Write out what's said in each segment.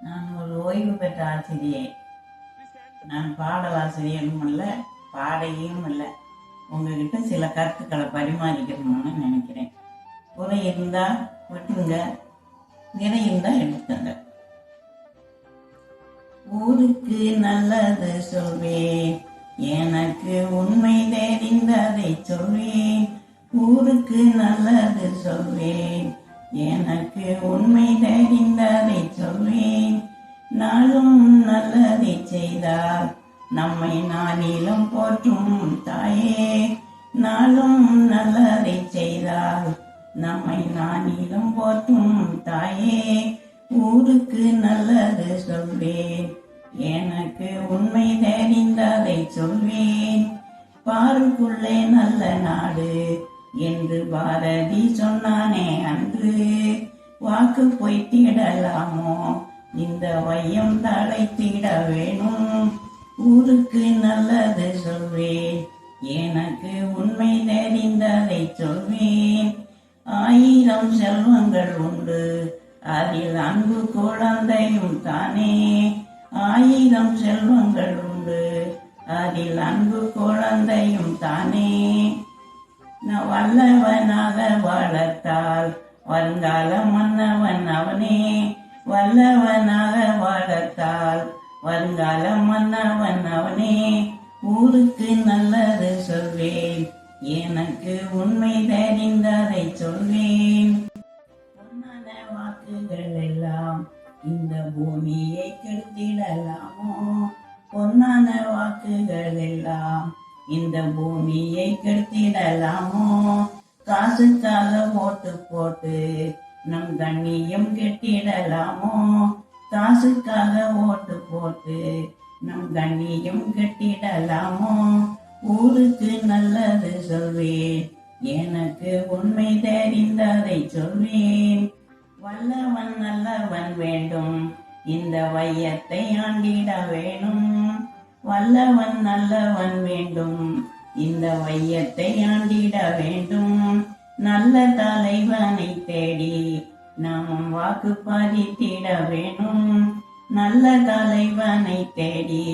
நான் ஒரு ஓய்வு பெற்ற ஆசிரியை. நான் பாடலாசிரியரும் இல்லை பாடகியும் இல்லை உங்ககிட்ட சில கருத்துக்களை பரிமாறிக்கணும்னு நினைக்கிறேன். குறை இருந்தா விட்டுருங்க. நிறை இருந்தா எடுத்துங்க. ஊருக்கு நல்லது சொல்வேன். எனக்கு உண்மை தெரிந்ததை சொல்வேன். ஊருக்கு நல்லது சொல்வேன். எனக்கு உண்மை தெரிந்ததை சொல்வேன். நாளும் நல்லதை செய்தால் நம்மை நானிலும் போற்றும் தாயே. நாளும் நல்லதை செய்தால் நம்மை நானிலும் போற்றும் தாயே. ஊருக்கு நல்லது சொல்வேன். எனக்கு உண்மை தெரிந்ததை சொல்வேன். பாருக்குள்ளே நல்ல நாடு என்று பாரதி சொன்னானே அன்று. வாக்கு பொய்த்திடலாமோ இந்த வையம் தலைத்திட வேணும். ஊருக்கு நல்லது சொல்வேன். எனக்கு உண்மை தெரிந்ததை சொல்வேன். ஆயிரம் செல்வங்கள் உண்டு. அதில் அன்பு குழந்தையும் தானே. ஆயிரம் செல்வங்கள் உண்டு. அதில் அன்பு குழந்தையும் தானே. வல்லவனாக வாழத்தால் வருங்கால மன்னவன் அவனே வல்லவனாக வாழத்தால் வருங்கால மன்னவன். அவனே ஊருக்கு நல்லது சொல்வேன் எனக்கு உண்மை தெரிந்ததை சொல்வேன். பொன்னான வாக்குகள் எல்லாம் இந்த பூமியை கெடுத்திடலாமோ? பொன்னான வாக்குகள் எல்லாம் இந்த பூமியை கெடுத்திடலாமோ? காசுக்காக ஓட்டு போட்டு நம் கண்ணியம் கெட்டிடலாமோ? காசுக்காக ஓட்டு போட்டு நம் கண்ணியம் கெட்டிடலாமோ? ஊருக்கு நல்லது சொல்வேன் எனக்கு உண்மை தெரிந்ததை சொல்வேன். வல்லவன் நல்லவன் வேண்டும் இந்த வையத்தை ஆண்டிட வேணும். வல்லவன் நல்லவன் வேண்டும். இந்த வையத்தை ஆண்டிட வேண்டும். நல்ல தலைவனை தேடி நாம் வாக்கு பதித்திட வேணும் நல்ல தலைவனை தேடி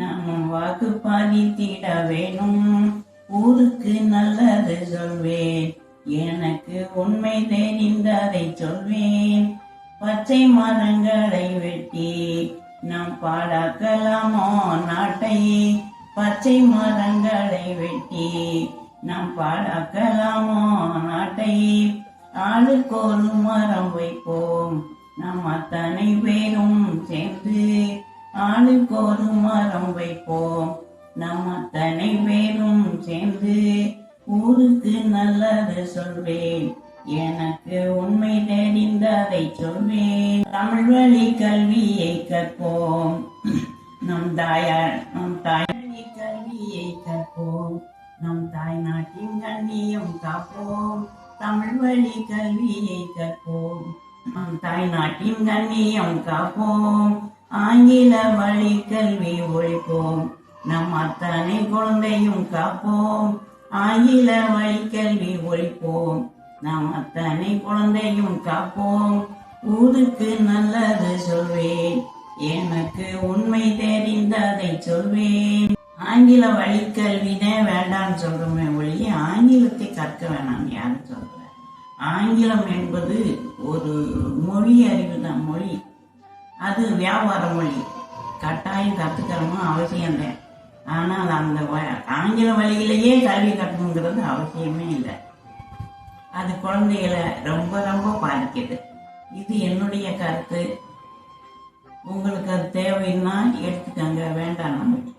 நாம் வாக்கு பதித்திட வேணும் ஊருக்கு நல்லது சொல்வேன். எனக்கு உண்மை தெரிந்ததை சொல்வேன். பச்சை மரங்களை வெட்டி நாம் பாடாக்கலாமோ பச்சை மரங்களை வெட்டி நாம் பாடாக்கலாமோ நாட்டை ஆளுக்கு ஒரு மரம் வைப்போம். நாம் அத்தனை பேரும் சேர்ந்து ஆளுக்கு ஒரு மரம் வைப்போம். நம் அத்தனை பேரும் சேர்ந்து ஊருக்கு நல்லது சொல்வேன். எனக்கு உண்மை தெரிந்ததை சொல்வேன். தமிழ் வழி கல்வியை கற்போம். நம் தாயார் நம் தாய் கல்வியை கற்போம். நம் தாய் நாட்டின் கண்ணியம் காப்போம். தமிழ் வழி கல்வியை கற்போம். நம் தாய் நாட்டின் கண்ணியம் காப்போம். ஆங்கில வழி கல்வி ஒழிப்போம். நம் அத்தனை குழந்தையும் காப்போம். ஆங்கில வழி கல்வி ஒழிப்போம். நாம் அத்தனை குழந்தையும் காப்போம். ஊருக்கு நல்லது சொல்வேன். எனக்கு உண்மை தெரிந்ததை சொல்வேன். ஆங்கில வழிக்கல்வினே வேண்டாம்னு சொல்கிறோமே ஒழிய ஆங்கிலத்தை கற்க வேணாம் யாரும் சொல்கிறேன் ஆங்கிலம் என்பது ஒரு மொழி அறிவு தான் மொழி. அது வியாபார மொழி. கட்டாயம் கற்றுக்கிறோமோ இல்லை. ஆனால் அந்த ஆங்கில வழியிலேயே கல்வி கட்டணுங்கிறது அவசியமே இல்லை. அது குழந்தைகளை ரொம்ப ரொம்ப பாதிக்குது. இது என்னுடைய கருத்து. உங்களுக்கு அது தேவைன்னா எடுத்துக்கங்க வேண்டாம் நமக்கு